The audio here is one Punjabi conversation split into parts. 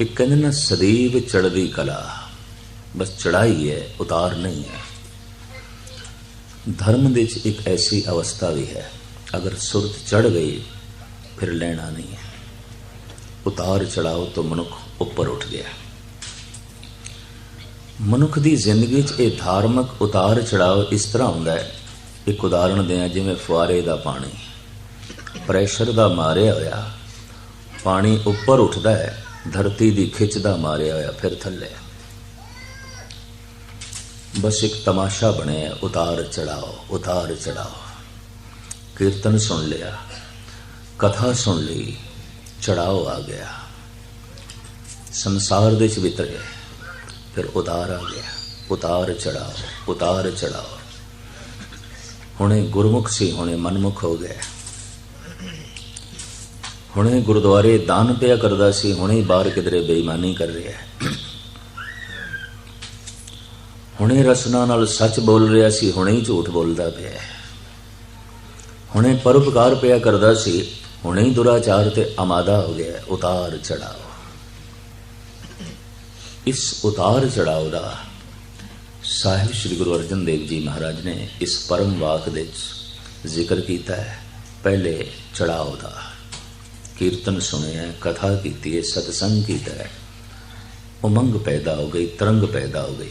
ਇੱਕ ਕਹਿੰਦੇ ਨਾ ਸਦੀਵ ਚੜ੍ਹਦੀ ਕਲਾ। ਬਸ ਚੜਾਈ ਹੈ, ਉਤਾਰ ਨਹੀਂ ਹੈ। ਧਰਮ ਦੇ ਵਿੱਚ ਇੱਕ ਐਸੀ ਅਵਸਥਾ ਵੀ ਹੈ, ਅਗਰ ਸੁਰਤ ਚੜ ਗਈ, ਫਿਰ ਲੈਣਾ ਨਹੀਂ ਹੈ। ਉਤਾਰ ਚੜਾਓ ਤੋਂ ਮਨੁੱਖ ਉੱਪਰ ਉੱਠ ਗਿਆ। ਮਨੁੱਖ ਦੀ ਜ਼ਿੰਦਗੀ 'ਚ ਇਹ ਧਾਰਮਿਕ ਉਤਾਰ ਚੜਾਓ ਇਸ ਤਰ੍ਹਾਂ ਹੁੰਦਾ ਹੈ। ਇੱਕ ਉਦਾਹਰਣ ਦਿਆਂ ਜਿਵੇਂ ਫੁਆਰੇ ਦਾ ਪਾਣੀ। ਪ੍ਰੈਸ਼ਰ ਦਾ ਮਾਰਿਆ ਹੋਇਆ, ਪਾਣੀ ਉੱਪਰ ਉੱਠਦਾ ਹੈ। ਧਰਤੀ ਦੀ ਖਿੱਚ ਦਾ ਮਾਰਿਆ ਹੋਇਆ ਫਿਰ ਥੱਲੇ। ਬਸ ਇੱਕ ਤਮਾਸ਼ਾ ਬਣਿਆ, ਉਤਾਰ ਚੜਾਓ ਉਤਾਰ ਚੜਾਓ। ਕੀਰਤਨ ਸੁਣ ਲਿਆ, ਕਥਾ ਸੁਣ ਲਈ, ਚੜਾਓ ਆ ਗਿਆ। ਸੰਸਾਰ ਦੇ ਚ ਵਿਤਰੇ ਫਿਰ ਉਤਾਰ ਆ ਗਿਆ। ਉਤਾਰ ਚੜਾਓ ਉਤਾਰ ਚੜਾਓ। ਹੁਣੇ ਗੁਰਮੁਖ ਸੀ, ਹੁਣੇ ਮਨਮੁਖ ਹੋ ਗਿਆ। ਹੁਣੇ ਗੁਰਦੁਆਰੇ ਦਾਨ ਪਿਆ ਕਰਦਾ ਸੀ, ਹੁਣੇ ਬਾਹਰ ਕਿਧਰੇ ਬੇਈਮਾਨੀ ਕਰ ਰਿਹਾ ਹੈ। ਹੁਣੇ ਰਸਨਾ ਨਾਲ ਸੱਚ ਬੋਲ ਰਿਹਾ ਸੀ, ਹੁਣੇ ਹੀ ਝੂਠ ਬੋਲਦਾ ਪਿਆ ਹੈ। ਹੁਣੇ ਪਰਉਪਕਾਰ ਪਿਆ ਕਰਦਾ ਸੀ, ਹੁਣੇ ਹੀ ਦੁਰਾਚਾਰ ਤੇ ਆਮਾਦਾ ਹੋ ਗਿਆ ਉਤਾਰ ਚੜਾਓ। ਇਸ ਉਤਾਰ ਚੜਾਓ ਦਾ ਸਾਹਿਬ ਸ੍ਰੀ ਗੁਰੂ ਅਰਜਨ ਦੇਵ ਜੀ ਮਹਾਰਾਜ ਨੇ ਇਸ ਪਰਮ ਵਾਕ ਦੇ ਵਿੱਚ ਜ਼ਿਕਰ ਕੀਤਾ ਹੈ, ਪਹਿਲੇ ਚੜਾਓ ਦਾ। ਕੀਰਤਨ ਸੁਣਿਆ, ਕਥਾ ਕੀਤੀ ਹੈ ਸਤਸੰਗ ਕੀਤਾ ਹੈ। ਉਮੰਗ ਪੈਦਾ ਹੋ ਗਈ, ਤਰੰਗ ਪੈਦਾ ਹੋ ਗਈ।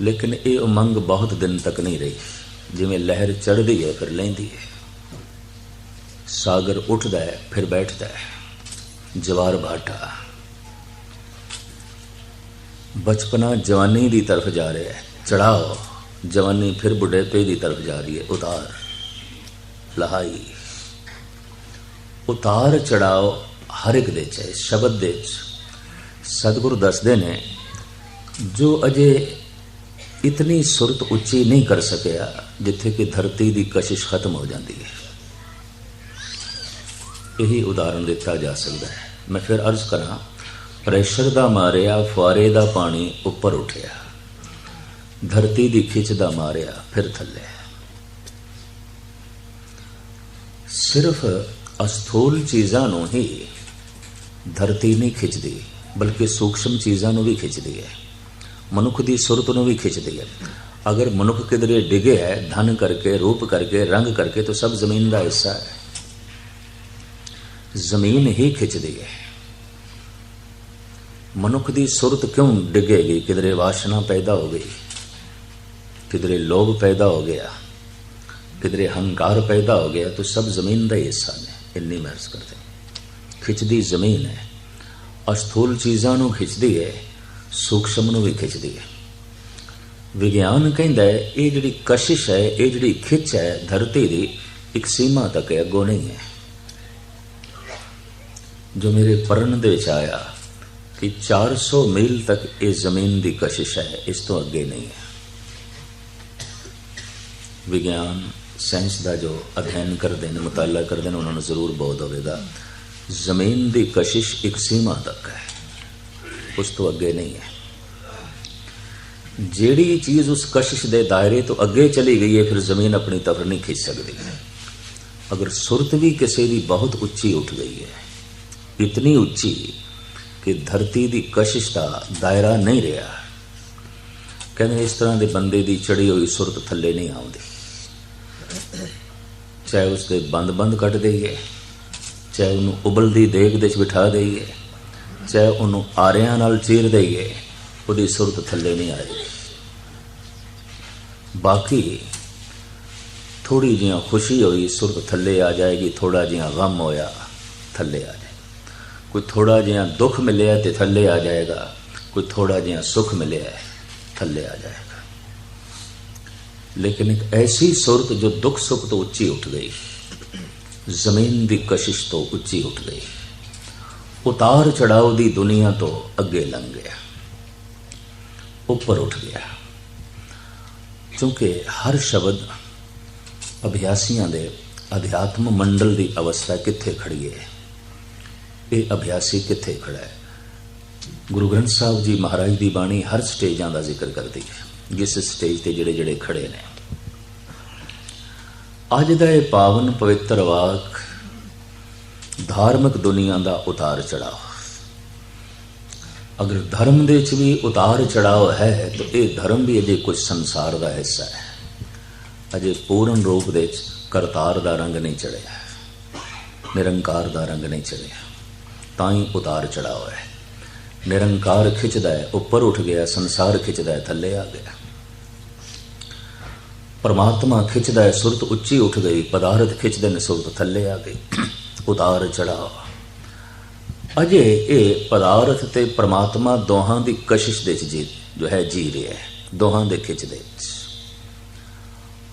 ਲੇਕਿਨ ਇਹ ਉਮੰਗ ਬਹੁਤ ਦਿਨ ਤੱਕ ਨਹੀਂ ਰਹੀ। ਜਿਵੇਂ ਲਹਿਰ ਚੜ੍ਹਦੀ ਹੈ, ਫਿਰ ਲੈਂਦੀ ਹੈ। ਸਾਗਰ ਉੱਠਦਾ ਹੈ, ਫਿਰ ਬੈਠਦਾ ਹੈ। ਜਵਾਰ ਭਾਟਾ ਬਚਪਨਾ ਜਵਾਨੀ ਦੀ ਤਰਫ ਜਾ ਰਿਹਾ ਹੈ। ਚੜਾਓ ਜਵਾਨੀ ਫਿਰ ਬੁਢੇਪੇ ਦੀ ਤਰਫ ਜਾ ਰਹੀ ਹੈ। ਉਤਾਰ। ਲਹਾਈ। ਉਤਾਰ ਚੜਾਓ ਹਰ ਇੱਕ ਦੇ ਚ ਹੈ ਸ਼ਬਦ ਦੇ ਚ। ਸਤਿਗੁਰੂ ਦੱਸਦੇ ਨੇ, ਜੋ ਅਜੇ ਇਤਨੀ ਸੁਰਤ ਉੱਚੀ ਨਹੀਂ ਕਰ ਸਕਿਆ, ਜਿੱਥੇ ਕਿ ਧਰਤੀ ਦੀ ਕਸ਼ਿਸ਼ ਖਤਮ ਹੋ ਜਾਂਦੀ ਹੈ। ਇਹੀ ਉਦਾਹਰਣ ਦਿੱਤਾ ਜਾ ਸਕਦਾ ਹੈ। ਮੈਂ ਫਿਰ ਅਰਜ਼ ਕਰਾਂ, ਪ੍ਰੈਸ਼ਰ ਦਾ ਮਾਰਿਆ, ਫੁਆਰੇ ਦਾ ਪਾਣੀ ਉੱਪਰ ਉੱਠਿਆ। ਧਰਤੀ ਦੀ ਖਿੱਚ ਦਾ ਮਾਰਿਆ, ਫਿਰ ਥੱਲੇ। ਸਿਰਫ ਅਸਥੂਲ ਚੀਜ਼ਾਂ ਨੂੰ ਹੀ ਧਰਤੀ ਨਹੀਂ ਖਿੱਚਦੀ, ਬਲਕਿ ਸੂਖਸ਼ਮ ਚੀਜ਼ਾਂ ਨੂੰ ਵੀ ਖਿੱਚਦੀ ਹੈ। ਮਨੁੱਖ ਦੀ ਸੁਰਤ ਨੂੰ ਵੀ ਖਿੱਚਦੀ ਹੈ। ਅਗਰ ਮਨੁੱਖ ਕਿਧਰੇ ਡਿਗੇ ਹੈ, ਧਨ ਕਰਕੇ, ਰੂਪ ਕਰਕੇ, ਰੰਗ ਕਰਕੇ, ਤਾਂ ਸਭ ਜ਼ਮੀਨ ਦਾ ਹਿੱਸਾ ਹੈ। ਜ਼ਮੀਨ ਹੀ ਖਿੱਚਦੀ ਹੈ। ਮਨੁੱਖ ਦੀ ਸੁਰਤ ਕਿਉਂ ਡਿੱਗੇਗੀ? ਕਿਧਰੇ ਵਾਸ਼ਨਾ ਪੈਦਾ ਹੋ ਗਈ, ਕਿਧਰੇ ਲੋਭ ਪੈਦਾ ਹੋ ਗਿਆ, ਕਿਧਰੇ ਹੰਕਾਰ ਪੈਦਾ ਹੋ ਗਿਆ, ਤਾਂ ਸਭ ਜ਼ਮੀਨ ਦਾ ਹੀ ਹਿੱਸਾ ਨੇ। ਇੰਨੀ ਮਹਿਸ ਕਰਦੇ ਖਿੱਚਦੀ ਜ਼ਮੀਨ ਹੈ ਅਸਥੂਲ ਚੀਜ਼ਾਂ ਨੂੰ ਖਿੱਚਦੀ ਹੈ ਸੂਖਸ਼ਮ ਨੂੰ ਵੀ ਖਿੱਚਦੀ ਹੈ ਵਿਗਿਆਨ ਕਹਿੰਦਾ ਹੈ ਇਹ ਜਿਹੜੀ ਕਸ਼ਿਸ਼ ਹੈ ਇਹ ਜਿਹੜੀ ਖਿੱਚ ਹੈ ਧਰਤੀ ਦੀ ਇੱਕ ਸੀਮਾ ਤੱਕ ਹੈ ਅੱਗੋਂ ਨਹੀਂ ਹੈ ਜੋ ਮੇਰੇ ਪੜਨ ਦੇ ਵਿੱਚ ਆਇਆ ਕਿ 400 ਮੀਲ ਤੱਕ ਇਹ ਜ਼ਮੀਨ ਦੀ ਕਸ਼ਿਸ਼ ਹੈ ਇਸ ਤੋਂ ਅੱਗੇ ਨਹੀਂ ਹੈ ਵਿਗਿਆਨ ਸਾਇੰਸ ਦਾ ਜੋ ਅਧਿਐਨ ਕਰਦੇ ਨੇ, ਮਤਾਲਾ ਕਰਦੇ ਨੇ, ਉਹਨਾਂ ਨੂੰ ਜ਼ਰੂਰ ਬਹੁਤ ਹੋਵੇਗਾ ਜ਼ਮੀਨ ਦੀ ਕਸ਼ਿਸ਼ ਇੱਕ ਸੀਮਾ ਤੱਕ ਹੈ। ਉਸ ਤੋਂ ਅੱਗੇ ਨਹੀਂ ਹੈ। ਜਿਹੜੀ ਚੀਜ਼ ਉਸ ਕਸ਼ਿਸ਼ ਦੇ ਦਾਇਰੇ ਤੋਂ ਅੱਗੇ ਚਲੀ ਗਈ ਹੈ, ਫਿਰ ਜ਼ਮੀਨ ਆਪਣੀ ਤਰਫ ਨਹੀਂ ਖਿੱਚ ਸਕਦੀ। ਅਗਰ ਸੁਰਤ ਵੀ ਕਿਸੇ ਦੀ ਬਹੁਤ ਉੱਚੀ ਉੱਠ ਗਈ ਹੈ, ਇਤਨੀ ਉੱਚੀ ਕਿ ਧਰਤੀ ਦੀ ਕਸ਼ਿਸ਼ ਦਾ ਦਾਇਰਾ ਨਹੀਂ ਰਿਹਾ, ਕਹਿੰਦੇ ਇਸ ਤਰ੍ਹਾਂ ਦੇ ਬੰਦੇ ਦੀ ਚੜੀ ਹੋਈ ਸੁਰਤ ਥੱਲੇ ਨਹੀਂ ਆਉਂਦੀ। ਚਾਹੇ ਉਸ ਦੇ ਬੰਦ-ਬੰਦ ਕੱਟ ਦੇਈਏ, ਚਾਹੇ ਉਹਨੂੰ ਉਬਲਦੀ ਦੇਗ ਦੇ ਵਿੱਚ ਬਿਠਾ ਦੇਈਏ, ਚਾਹੇ ਉਹਨੂੰ ਆਰਿਆਂ ਨਾਲ ਚੀਰ ਦੇਈਏ, ਉਹਦੀ ਸੁਰਤ ਥੱਲੇ ਨਹੀਂ ਆਏਗੀ ਬਾਕੀ ਥੋੜੀ ਜਿਹੀ ਖੁਸ਼ੀ ਹੋਈ, ਸੁਰਤ ਥੱਲੇ ਆ ਜਾਏਗੀ ਥੋੜਾ ਜਿਹਾ ਗਮ ਹੋਇਆ, ਥੱਲੇ ਆ ਜਾਏ। ਕੋਈ ਥੋੜਾ ਜਿਹਾ ਦੁੱਖ ਮਿਲਿਆ ਤੇ ਥੱਲੇ ਆ ਜਾਏਗਾ, ਕੋਈ ਥੋੜਾ ਜਿਹਾ ਸੁੱਖ ਮਿਲਿਆ, ਥੱਲੇ ਆ ਜਾਏਗਾ ਲੇਕਿਨ ਇੱਕ ਐਸੀ ਸੁਰਤ ਜੋ ਦੁੱਖ ਸੁੱਖ ਤੋਂ ਉੱਚੀ ਉੱਠ ਗਈ। ਜ਼ਮੀਨ ਦੀ ਕਸ਼ਿਸ਼ ਤੋਂ ਉੱਚੀ ਉੱਠ ਗਈ। ਉਤਾਰ ਚੜਾਓ ਦੀ ਦੁਨੀਆ ਤੋਂ ਅੱਗੇ ਲੰਘ ਗਿਆ। ਉੱਪਰ ਉੱਠ ਗਿਆ। ਕਿਉਂਕਿ ਹਰ ਸ਼ਬਦ ਅਭਿਆਸੀਆਂ ਦੇ ਅਧਿਆਤਮ ਮੰਡਲ ਦੀ ਅਵਸਥਾ ਕਿੱਥੇ ਖੜੀ ਹੈ? ਇਹ ਅਭਿਆਸੀ ਕਿੱਥੇ ਖੜਾ ਹੈ? ਗੁਰੂ ਗ੍ਰੰਥ ਸਾਹਿਬ ਜੀ ਮਹਾਰਾਜ ਦੀ ਬਾਣੀ ਹਰ ਸਟੇਜਾਂ ਦਾ ਜ਼ਿਕਰ ਕਰਦੀ ਹੈ। ਜਿਸ ਸਟੇਜ ਤੇ ਜਿਹੜੇ ਜਿਹੜੇ ਖੜੇ ਨੇ। ਅੱਜ ਦਾ ਇਹ ਪਾਵਨ ਪਵਿੱਤਰ ਵਾਕ ਧਾਰਮਿਕ ਦੁਨੀਆ ਦਾ ਉਤਾਰ ਚੜਾਓ। ਅਗਰ ਧਰਮ ਦੇ ਵਿੱਚ ਵੀ ਉਤਾਰ ਚੜਾਓ ਹੈ, ਤਾਂ ਇਹ ਧਰਮ ਵੀ ਅਜੇ ਕੁਝ ਸੰਸਾਰ ਦਾ ਹਿੱਸਾ ਹੈ। ਅਜੇ ਪੂਰਨ ਰੂਪ ਦੇ ਵਿੱਚ ਕਰਤਾਰ ਦਾ ਰੰਗ ਨਹੀਂ ਚੜਿਆ। ਨਿਰੰਕਾਰ ਦਾ ਰੰਗ ਨਹੀਂ ਚੜਿਆ। ਤਾਂ ਹੀ ਉਤਾਰ ਚੜਾਓ ਹੈ। ਨਿਰੰਕਾਰ ਖਿੱਚਦਾ ਹੈ, ਉੱਪਰ ਉੱਠ ਗਿਆ, ਸੰਸਾਰ ਖਿੱਚਦਾ ਹੈ, ਥੱਲੇ ਆ ਗਿਆ। ਪਰਮਾਤਮਾ ਖਿੱਚਦਾ ਹੈ, ਸੁਰਤ ਉੱਚੀ ਉੱਠ ਗਈ, ਪਦਾਰਥ ਖਿੱਚਦੇ ਨੇ, ਸੁਰਤ ਥੱਲੇ ਆ ਗਈ। ਉਤਾਰ ਚੜਾਅ। ਅਜੇ ਇਹ ਪਦਾਰਥ ਤੇ ਪਰਮਾਤਮਾ ਦੋਹਾਂ ਦੀ ਕਸ਼ਿਸ਼ ਦੇ ਜੀ ਜੋ ਹੈ, ਜੀ ਰਿਹਾ ਹੈ। ਦੋਹਾਂ ਦੇ ਖਿੱਚਦੇ ਚ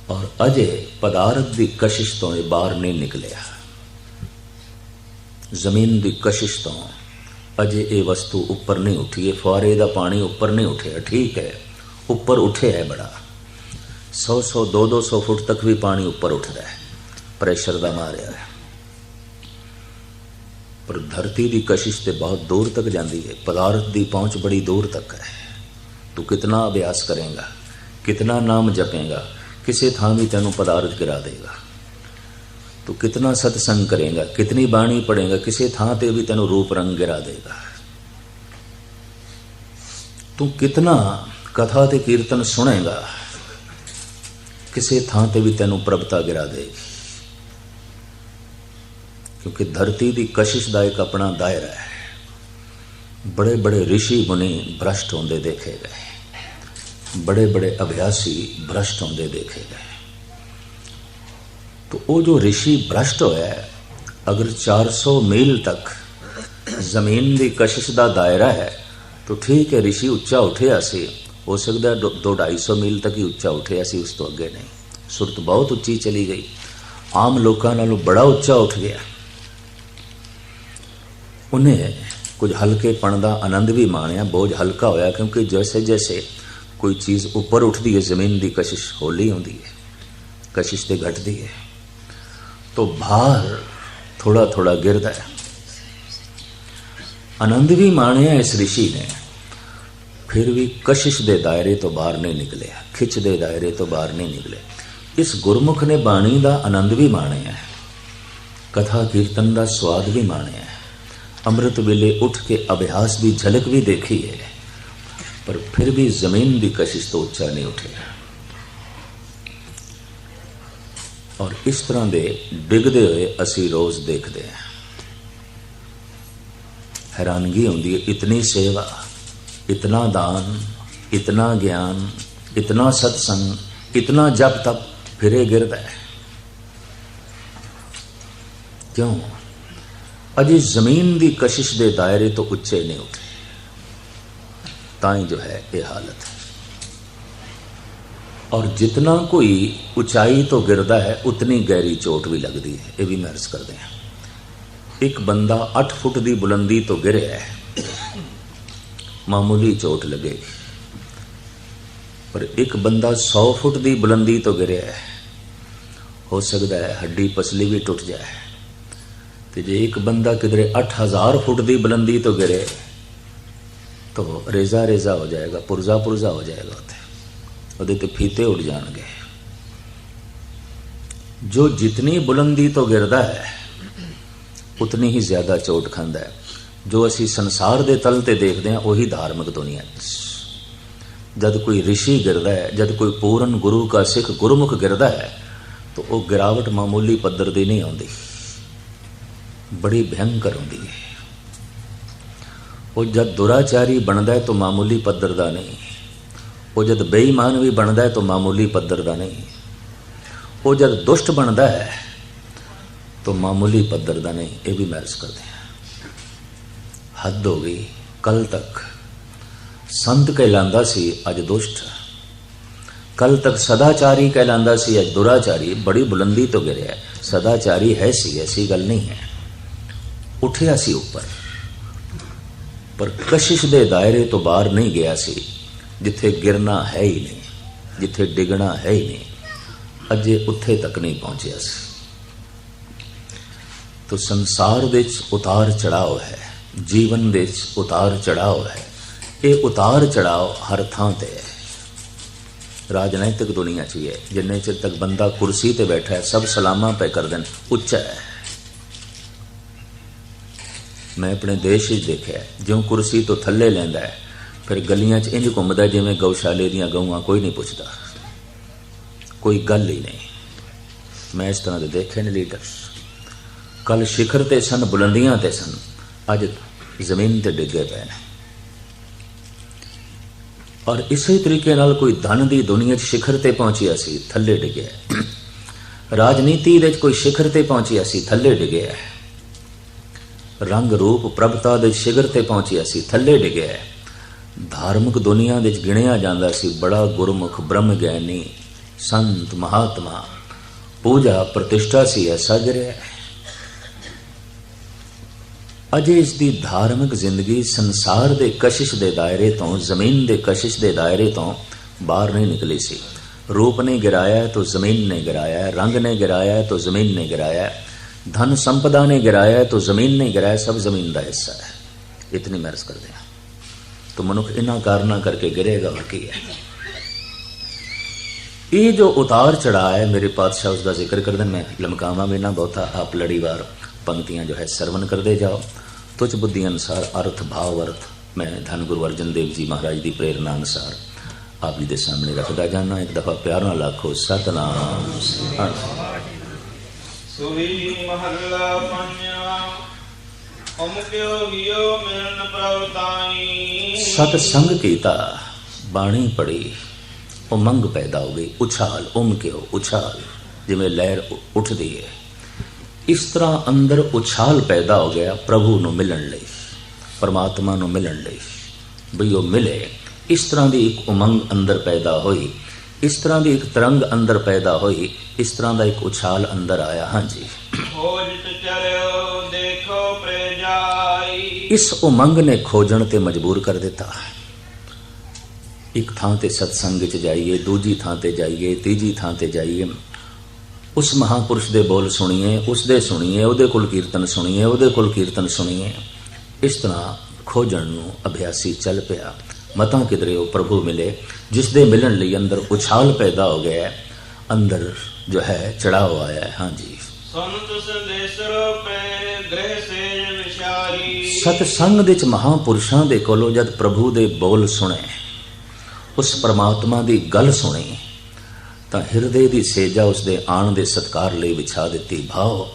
ਔਰ ਅਜੇ ਪਦਾਰਥ ਦੀ ਕਸ਼ਿਸ਼ ਤੋਂ ਇਹ ਬਾਹਰ ਨਹੀਂ ਨਿਕਲਿਆ। ਜ਼ਮੀਨ ਦੀ ਕਸ਼ਿਸ਼ ਤੋਂ ਅਜੇ ਇਹ ਵਸਤੂ ਉੱਪਰ ਨਹੀਂ ਉੱਠੀ ਹੈ ਫੁਆਰੇ ਦਾ ਪਾਣੀ ਉੱਪਰ ਨਹੀਂ ਉੱਠਿਆ। ਠੀਕ ਹੈ, ਉੱਪਰ ਉੱਠਿਆ ਹੈ ਬੜਾ। 100 100 2 200 ਫੁੱਟ ਤੱਕ ਵੀ ਪਾਣੀ ਉੱਪਰ ਉੱਠਦਾ ਹੈ। ਪ੍ਰੈਸ਼ਰ ਦਾ ਮਾਰਿਆ ਹੈ। ਪਰ ਧਰਤੀ ਦੀ ਕਸ਼ਿਸ਼ ਤੇ ਬਹੁਤ ਦੂਰ ਤੱਕ ਜਾਂਦੀ ਹੈ। ਪਦਾਰਥ ਦੀ ਪਹੁੰਚ ਬੜੀ ਦੂਰ ਤੱਕ ਹੈ। ਤੂੰ ਕਿਤਨਾ ਅਭਿਆਸ ਕਰੇਗਾ, ਕਿਤਨਾ ਨਾਮ ਜਪੇਗਾ, ਕਿਸੇ ਥਾਂ ਵੀ ਤੈਨੂੰ ਪਦਾਰਥ ਗਿਰਾ ਦੇਗਾ। ਤੂੰ ਕਿਤਨਾ ਸਤਸੰਗ ਕਰੇਗਾ ਕਿਤਨੀ ਬਾਣੀ ਪੜੇਗਾ ਕਿਸੇ ਥਾਂ ਤੇ ਵੀ ਤੈਨੂੰ ਰੂਪ ਰੰਗ ਗਿਰਾ ਦੇਗਾ ਤੂੰ ਕਿਤਨਾ ਕਥਾ ਤੇ ਕੀਰਤਨ ਸੁਣੇਗਾ ਕਿਸੇ ਥਾਂ ਤੇ ਵੀ ਤੈਨੂੰ ਪ੍ਰਭਤਾ ਗਿਰਾ ਦੇਗੀ ਕਿਉਂਕਿ ਧਰਤੀ ਦੀ ਕਸ਼ਿਸ਼ ਦਾ ਇੱਕ ਆਪਣਾ ਦਾਇਰਾ ਹੈ ਬੜੇ ਬੜੇ ઋષਿ ਮੁਨੀ ਭ੍ਰਸ਼ਟ ਹੁੰਦੇ ਦੇਖੇ ਗਏ ਬੜੇ ਬੜੇ ਅਭਿਆਸੀ ਭ੍ਰਸ਼ਟ ਹੁੰਦੇ ਦੇਖੇ ਗਏ तो वो जो ऋषि भ्रष्ट होया है अगर 400 मील तक ਜ਼ਮੀਨ ਦੀ ਕਸ਼ਿਸ਼ ਦਾ ਦਾਇਰਾ ਹੈ ਤਾਂ ਠੀਕ ਹੈ ઋષਿ ਉੱਚਾ ਉੱਠਿਆ ਸੀ ਹੋ ਸਕਦਾ 2-250 ਮੀਲ ਤੱਕ ਹੀ ਉੱਚਾ ਉੱਠਿਆ ਸੀ ਉਸ ਤੋਂ ਅੱਗੇ ਨਹੀਂ ਸੁਰਤ ਬਹੁਤ ਉੱਚੀ ਚਲੀ ਗਈ ਆਮ ਲੋਕਾਂ ਨਾਲੋਂ ਬੜਾ ਉੱਚਾ ਉੱਠ ਗਿਆ ਉਹਨੇ ਕੁਝ ਹਲਕੇਪਣ ਦਾ ਆਨੰਦ ਵੀ ਮਾਣਿਆ ਬੋਝ ਹਲਕਾ ਹੋਇਆ ਕਿਉਂਕਿ ਜੈਸੇ ਜੈਸੇ ਕੋਈ ਚੀਜ਼ ਉੱਪਰ ਉੱਠਦੀ ਹੈ ਜ਼ਮੀਨ ਦੀ ਕਸ਼ਿਸ਼ ਹੌਲੀ ਹੁੰਦੀ ਹੈ ਕਸ਼ਿਸ਼ ਤੇ ਘਟਦੀ ਹੈ ਤੋਂ ਬਾਹਰ थोड़ा थोड़ा ਗਿਰਦਾ ਹੈ। आनंद ਵੀ ਮਾਣਿਆ ਇਸ ਰਿਸ਼ੀ ਨੇ। ਫਿਰ ਵੀ ਕਸ਼ਿਸ਼ ਦੇ ਦਾਇਰੇ ਤੋਂ ਬਾਹਰ ਨਹੀਂ ਨਿਕਲੇ, ਖਿੱਚ ਦੇ ਦਾਇਰੇ ਤੋਂ ਬਾਹਰ ਨਹੀਂ ਨਿਕਲੇ। ਇਸ ਗੁਰਮੁਖ ਨੇ ਬਾਣੀ ਦਾ ਆਨੰਦ ਵੀ ਮਾਣਿਆ ਹੈ। ਕਥਾ ਕੀਰਤਨ ਦਾ ਸਵਾਦ ਵੀ ਮਾਣਿਆ ਹੈ। ਅੰਮ੍ਰਿਤ ਵੇਲੇ ਉੱਠ ਕੇ ਅਭਿਆਸ ਦੀ ਝਲਕ ਵੀ ਦੇਖੀ ਹੈ। ਪਰ ਫਿਰ ਵੀ ਜ਼ਮੀਨ ਦੀ ਕਸ਼ਿਸ਼ ਤੋਂ ਉੱਚਾ ਨਹੀਂ ਉੱਠਿਆ। ਔਰ ਇਸ ਤਰ੍ਹਾਂ ਦੇ ਡਿੱਗਦੇ ਹੋਏ ਅਸੀਂ ਰੋਜ਼ ਦੇਖਦੇ ਹਾਂ। ਹੈਰਾਨਗੀ ਹੁੰਦੀ ਹੈ, ਇਤਨੀ ਸੇਵਾ, ਇਤਨਾ ਦਾਨ, ਇਤਨਾ ਗਿਆਨ, ਇਤਨਾ ਸਤਸੰਗ, ਇਤਨਾ ਜਪ ਤਪ ਫਿਰੇ ਗਿਰਦਾ ਹੈ। ਕਿਉਂ? ਅਜੇ ਜ਼ਮੀਨ ਦੀ ਕਸ਼ਿਸ਼ ਦੇ ਦਾਇਰੇ ਤੋਂ ਉੱਚੇ ਨਹੀਂ ਉੱਠੇ। ਤਾਂ ਹੀ ਜੋ ਹੈ ਇਹ ਹਾਲਤ। ਹੈ ਔਰ ਜਿਤਨਾ ਕੋਈ ਉਚਾਈ ਤੋਂ ਗਿਰਦਾ ਹੈ, ਉਤਨੀ ਗਹਿਰੀ ਚੋਟ ਵੀ ਲੱਗਦੀ ਹੈ। ਇਹ ਵੀ ਮੈਂ ਅਰਜ਼ ਕਰਦੇ ਹਾਂ। ਇੱਕ ਬੰਦਾ 8 ਫੁੱਟ ਦੀ ਬੁਲੰਦੀ ਤੋਂ ਗਿਰਿਆ ਹੈ, ਮਾਮੂਲੀ ਚੋਟ ਲੱਗੇ। ਪਰ ਇੱਕ ਬੰਦਾ 100 ਫੁੱਟ ਦੀ ਬੁਲੰਦੀ ਤੋਂ ਗਿਰਿਆ ਹੈ, ਹੋ ਸਕਦਾ ਹੈ ਹੱਡੀ ਪਸਲੀ ਵੀ ਟੁੱਟ ਜਾਏ। ਤੇ ਜੇ ਇੱਕ ਬੰਦਾ ਕਿਧਰੇ 8000 ਫੁੱਟ ਦੀ ਬੁਲੰਦੀ ਤੋਂ ਗਿਰੇ, ਤਾਂ ਰੇਜ਼ਾ ਰੇਜ਼ਾ ਹੋ ਜਾਏਗਾ ਪੁਰਜ਼ਾ ਪੁਰਜ਼ਾ ਹੋ ਜਾਏਗਾ ਉੱਥੇ। ਉਹਦੇ ਤੇ ਫੀਤੇ ਉੱਡ ਜਾਣਗੇ। ਜੋ ਜਿਤਨੀ ਬੁਲੰਦੀ ਤੋਂ ਗਿਰਦਾ ਹੈ, ਉਤਨੀ ਹੀ ਜ਼ਿਆਦਾ ਚੋਟ ਖਾਂਦਾ ਹੈ। ਜੋ ਅਸੀਂ ਸੰਸਾਰ ਦੇ ਤਲ ਤੇ ਦੇਖਦੇ ਹਾਂ, ਉਹੀ ਧਾਰਮਿਕ ਦੁਨੀਆ ਜਦ ਕੋਈ ઋષਿ ਗਿਰਦਾ ਹੈ, ਜਦ ਕੋਈ ਪੂਰਨ ਗੁਰੂ ਦਾ ਸਿੱਖ ਗੁਰਮੁਖ ਗਿਰਦਾ ਹੈ, ਤਾਂ ਉਹ ਗਿਰਾਵਟ ਮਾਮੂਲੀ ਪੱਧਰ ਦੀ ਨਹੀਂ ਆਉਂਦੀ। ਬੜੀ ਭਿਆਨਕ ਹੁੰਦੀ ਹੈ। ਉਹ ਜਦ ਦੁਰਾਚਾਰੀ ਬਣਦਾ ਹੈ, ਤਾਂ ਮਾਮੂਲੀ ਪੱਧਰ ਦਾ ਨਹੀਂ। ਉਹ ਜਦ ਬੇਈਮਾਨ ਵੀ ਬਣਦਾ ਹੈ ਤਾਂ ਮਾਮੂਲੀ ਪੱਧਰ ਦਾ ਨਹੀਂ। ਉਹ ਜਦ ਦੁਸ਼ਟ ਬਣਦਾ ਹੈ ਤਾਂ ਮਾਮੂਲੀ ਪੱਧਰ ਦਾ ਨਹੀਂ, ਇਹ ਵੀ ਮਹਿਰਸ ਕਰਦੇ ਹਾਂ। ਹੱਦ ਹੋ ਗਈ, ਕੱਲ ਤੱਕ ਸੰਤ ਕਹਿਲਾਂਦਾ ਸੀ, ਅੱਜ ਦੁਸ਼ਟ। ਕੱਲ ਤੱਕ ਸਦਾਚਾਰੀ ਕਹਿਲਾਂਦਾ ਸੀ, ਅੱਜ ਦੁਰਾਚਾਰੀ, ਬੜੀ ਬੁਲੰਦੀ ਤੋਂ ਗਿਰਿਆ ਸਦਾਚਾਰੀ ਹੈ ਸੀ, ਐਸੀ ਗੱਲ ਨਹੀਂ ਹੈ। ਉੱਠਿਆ ਸੀ ਉੱਪਰ, ਪਰ ਕਸ਼ਿਸ਼ ਦੇ ਦਾਇਰੇ ਤੋਂ ਬਾਹਰ ਨਹੀਂ ਗਿਆ ਸੀ। ਜਿੱਥੇ ਗਿਰਨਾ ਹੈ ਹੀ ਨਹੀਂ ਜਿੱਥੇ ਡਿੱਗਣਾ ਹੈ ਹੀ ਨਹੀਂ ਅਜੇ ਉੱਥੇ ਤੱਕ ਨਹੀਂ ਪਹੁੰਚਿਆ ਸੀ ਤੋ ਸੰਸਾਰ ਵਿੱਚ ਉਤਾਰ ਚੜਾਓ ਹੈ ਜੀਵਨ ਵਿੱਚ ਉਤਾਰ ਚੜਾਓ ਹੈ ਇਹ ਉਤਾਰ ਚੜਾਓ ਹਰ ਥਾਂ ਤੇ ਹੈ ਰਾਜਨੀਤਿਕ ਦੁਨੀਆ 'ਚ ਵੀ ਹੈ ਜਿੰਨੇ ਚਿਰ ਤੱਕ ਬੰਦਾ ਕੁਰਸੀ ਤੇ ਬੈਠਾ ਹੈ ਸਭ ਸਲਾਮਾਂ ਪੈ ਕਰ ਦੇਣ ਉੱਚਾ ਹੈ ਮੈਂ ਆਪਣੇ ਦੇਸ਼ ਵਿੱਚ ਦੇਖਿਆ ਹੈ, ਜਿਉਂ ਕੁਰਸੀ ਤੋਂ ਥੱਲੇ ਲੈਂਦਾ ਹੈ ਫਿਰ ਗਲੀਆਂ 'ਚ ਇੰਜ ਘੁੰਮਦਾ ਜਿਵੇਂ ਗਊਸ਼ਾਲੇ ਦੀਆਂ ਗਊਆਂ, ਕੋਈ ਨਹੀਂ ਪੁੱਛਦਾ। ਕੋਈ ਗੱਲ ਹੀ ਨਹੀਂ। ਮੈਂ ਇਸ ਤਰ੍ਹਾਂ ਦੇ ਦੇਖੇ ਨੇ ਲੀਡਰ ਕੱਲ ਸਿਖਰ ਤੇ ਸਨ, ਬੁਲੰਦੀਆਂ ਤੇ ਸਨ। ਅੱਜ ਜ਼ਮੀਨ ਤੇ ਡਿੱਗੇ ਪਏ ਨੇ। ਔਰ ਇਸੇ ਤਰੀਕੇ ਨਾਲ ਕੋਈ ਧਨ ਦੀ ਦੁਨੀਆ 'ਚ ਸਿਖਰ ਤੇ ਪਹੁੰਚਿਆ ਸੀ, ਥੱਲੇ ਡਿੱਗਿਆ ਰਾਜਨੀਤੀ ਦੇ 'ਚ ਕੋਈ ਸਿਖਰ ਤੇ ਪਹੁੰਚਿਆ ਸੀ, ਥੱਲੇ ਡਿੱਗਿਆ ਰੰਗ ਰੂਪ ਪ੍ਰਭਤਾ ਦੇ ਸ਼ਿਖਰ ਤੇ ਪਹੁੰਚਿਆ ਸੀ, ਥੱਲੇ ਡਿੱਗਿਆ ਧਾਰਮਿਕ ਦੁਨੀਆ ਵਿੱਚ ਗਿਣਿਆ ਜਾਂਦਾ ਸੀ, ਬੜਾ ਗੁਰਮੁਖ ਬ੍ਰਹਮ ਗਿਆਨੀ, ਸੰਤ ਮਹਾਤਮਾ। ਪੂਜਾ ਪ੍ਰਤਿਸ਼ਠਾ ਸੀ ਐਸਾ ਜਰਿਆ ਅਜੇ ਇਸ ਦੀ ਧਾਰਮਿਕ ਜ਼ਿੰਦਗੀ ਸੰਸਾਰ ਦੇ ਕਸ਼ਿਸ਼ ਦੇ ਦਾਇਰੇ ਤੋਂ, ਜ਼ਮੀਨ ਦੇ ਕਸ਼ਿਸ਼ ਦੇ ਦਾਇਰੇ ਤੋਂ ਬਾਹਰ ਨਹੀਂ ਨਿਕਲੀ ਸੀ। ਰੂਪ ਨੇ ਗਿਰਾਇਆ, ਤਾਂ ਜ਼ਮੀਨ ਨੇ ਗਿਰਾਇਆ, ਰੰਗ ਨੇ ਗਿਰਾਇਆ, ਤਾਂ ਜ਼ਮੀਨ ਨੇ ਗਿਰਾਇਆ। ਧਨ ਸੰਪਦਾ ਨੇ ਗਿਰਾਇਆ, ਤਾਂ ਜ਼ਮੀਨ ਨੇ ਗਿਰਾਇਆ, ਸਭ ਜ਼ਮੀਨ ਦਾ ਹਿੱਸਾ ਹੈ। ਇਤਨੀ ਮਰਜ਼ ਕਰਦੇ ਹਾਂ। तो मनुख इन्ना कारणा करके गिरेगा और की है ये जो उतार चढ़ा है मेरे पातशाह उसका जिक्र कर दें मैं लमकावा भी ना बहुता आप लड़ीवार पंक्तियां जो है सरवण करते जाओ तुझ बुद्धि अनुसार अर्थ भाव अर्थ मैं धन गुरु अर्जन देव जी महाराज की प्रेरणा अनुसार ਆਪ ਜੀ ਦੇ ਸਾਹਮਣੇ ਰੱਖਦਾ ਜਾਣਾ ਇੱਕ ਦਫਾ ਪਿਆਰ ਨਾਲ ਆਖੋ ਸਤਨਾਮ ਸਤਿ- ਸੁਹੀ ਮਹੱਲਾ ਪੰਜਵਾ ਅਮੁਕਿਓ ਗਿਓ ਮਿਲਨ ਪ੍ਰਵਤਾਈ ਸਤ ਸੰਗ ਕੀਤਾ ਬਾਣੀ ਪੜੀ ਉਮੰਗ ਪੈਦਾ ਹੋ ਗਈ ਉਛਾਲ ਉਮ ਕਿਓ ਉਛਾਲ ਜਿਵੇਂ ਲਹਿਰ ਉੱਠਦੀ ਹੈ। ਇਸ ਤਰ੍ਹਾਂ ਅੰਦਰ ਉਛਾਲ ਪੈਦਾ ਹੋ ਗਿਆ ਪ੍ਰਭੂ ਨੂੰ ਮਿਲਣ ਲਈ ਪਰਮਾਤਮਾ ਨੂੰ ਮਿਲਣ ਲਈ। ਵੀ ਉਹ ਮਿਲੇ ਇਸ ਤਰ੍ਹਾਂ ਦੀ ਇੱਕ ਉਮੰਗ ਅੰਦਰ ਪੈਦਾ ਹੋਈ ਇਸ ਤਰ੍ਹਾਂ ਦੀ ਇੱਕ ਤਰੰਗ ਅੰਦਰ ਪੈਦਾ ਹੋਈ ਇਸ ਤਰ੍ਹਾਂ ਦਾ ਇੱਕ ਉਛਾਲ ਅੰਦਰ ਆਇਆ ਹਾਂਜੀ। ਖੋਜਤ ਇਸ ਉਮੰਗ ਨੇ ਖੋਜਣ ਤੇ ਮਜਬੂਰ ਕਰ ਦਿੱਤਾ। ਇੱਕ ਥਾਂ ਤੇ ਸਤਸੰਗ 'ਚ ਜਾਈਏ, ਦੂਜੀ ਥਾਂ ਤੇ ਜਾਈਏ, ਤੀਜੀ ਥਾਂ ਤੇ ਜਾਈਏ। ਉਸ ਮਹਾਪੁਰਸ਼ ਦੇ ਬੋਲ ਸੁਣੀਏ, ਉਸ ਦੇ ਸੁਣੀਏ, ਉਹਦੇ ਕੋਲ ਕੀਰਤਨ ਸੁਣੀਏ, ਉਹਦੇ ਕੋਲ ਕੀਰਤਨ ਸੁਣੀਏ। ਇਸ ਤਰ੍ਹਾਂ ਖੋਜਣ ਨੂੰ ਅਭਿਆਸੀ ਚੱਲ ਪਿਆ। ਮਤਾਂ ਕਿਧਰੇ ਉਹ ਪ੍ਰਭੂ ਮਿਲੇ, ਜਿਸ ਦੇ ਮਿਲਣ ਲਈ ਅੰਦਰ ਉਛਾਲ ਪੈਦਾ ਹੋ ਗਿਆ। ਅੰਦਰ ਜੋ ਹੈ ਚੜਾਓ ਆਇਆ ਹਾਂਜੀ। ਸੰਤ ਸੰਦੇਸਰ ਪੈ ਗ੍ਰਹਿ ਸੇ ਸਤ ਸੰਗ ਦੇ ਚ ਮਹਾਪੁਰਸ਼ਾਂ ਦੇ ਕੋਲੋਂ ਜਦ ਪ੍ਰਭੂ ਦੇ ਬੋਲ ਸੁਣੇ ਉਸ ਪ੍ਰਮਾਤਮਾ ਦੀ ਗੱਲ ਸੁਣੀ ਤਾਂ ਹਿਰਦੇ ਦੀ ਸੇਜਾ ਉਸ ਦੇ ਆਣ ਦੇ ਸਤਕਾਰ ਲਈ ਵਿਛਾ ਦਿੱਤੀ। ਭਾਵ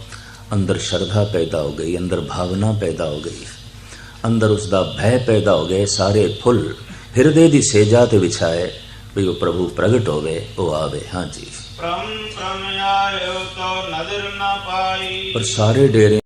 ਅੰਦਰ ਸ਼ਰਧਾ ਪੈਦਾ ਹੋ ਗਈ ਅੰਦਰ ਭਾਵਨਾ ਪੈਦਾ ਹੋ ਗਈ। ਅੰਦਰ ਉਸ ਦਾ ਭੈ ਪੈਦਾ ਹੋ ਗਏ ਸਾਰੇ ਫੁੱਲ ਹਿਰਦੇ ਦੀ ਸੇਜਾ ਤੇ ਵਿਛਾਏ ਵੀ ਉਹ ਪ੍ਰਭੂ ਪ੍ਰਗਟ ਹੋਵੇ ਉਹ ਆਵੇ। ਹਾਂਜੀ। ਪ੍ਰਮ ਪ੍ਰਮ ਆਇਓ ਤੋ ਨਜ਼ਰ ਨਾ ਪਾਈ। ਪਰ ਸਾਰੇ ਡੇਰੇ